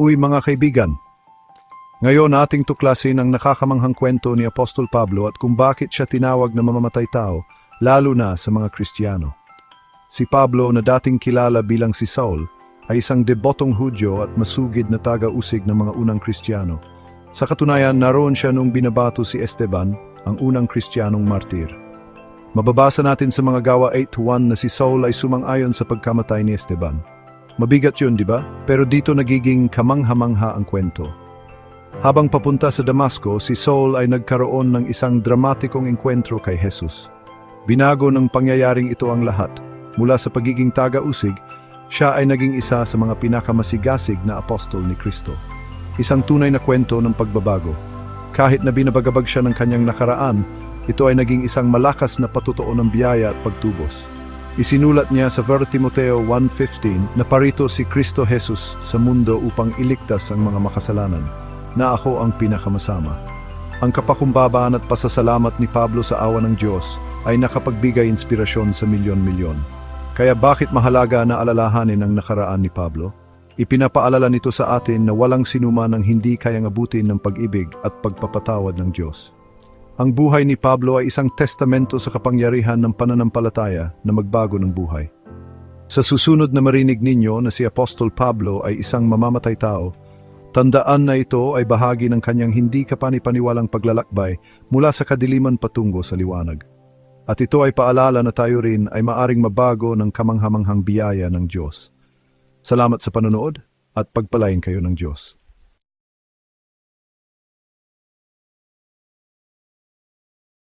Uy mga kaibigan, ngayon ating tuklasin ang nakakamanghang kwento ni Apostol Pablo at kung bakit siya tinawag na mamamatay tao, lalo na sa mga Kristiyano. Si Pablo na dating kilala bilang si Saul ay isang debotong Hudyo at masugid na taga-usig ng mga unang Kristiyano. Sa katunayan, naroon siya nung binabato si Esteban, ang unang Kristiyanong martir. Mababasa natin sa mga gawa 8.1 na si Saul ay sumang-ayon sa pagkamatay ni Esteban. Mabigat yun, di ba? Pero dito nagiging kamangha-mangha ang kwento. Habang papunta sa Damasco, si Saul ay nagkaroon ng isang dramatikong engkwentro kay Jesus. Binago ng pangyayaring ito ang lahat. Mula sa pagiging taga-usig, siya ay naging isa sa mga pinakamasigasig na apostol ni Kristo. Isang tunay na kwento ng pagbabago. Kahit na binabagabag siya ng kanyang nakaraan, ito ay naging isang malakas na patutuo ng biyaya at pagtubos. Isinulat niya sa 1 Timoteo 1.15 na parito si Kristo Jesus sa mundo upang iligtas ang mga makasalanan, na ako ang pinakamasama. Ang kapakumbabaan at pasasalamat ni Pablo sa awa ng Diyos ay nakapagbigay inspirasyon sa milyon-milyon. Kaya bakit mahalaga na alalahanin ang nakaraan ni Pablo? Ipinapaalala nito sa atin na walang sinuman ang hindi kayang abutin ng pag-ibig at pagpapatawad ng Diyos. Ang buhay ni Pablo ay isang testamento sa kapangyarihan ng pananampalataya na magbago ng buhay. Sa susunod na marinig ninyo na si Apostol Pablo ay isang mamamatay tao, tandaan na ito ay bahagi ng kanyang hindi kapanipaniwalang paglalakbay mula sa kadiliman patungo sa liwanag. At ito ay paalala na tayo rin ay maaring mabago ng kamanghamanghang biyaya ng Diyos. Salamat sa panonood at pagpalain kayo ng Diyos.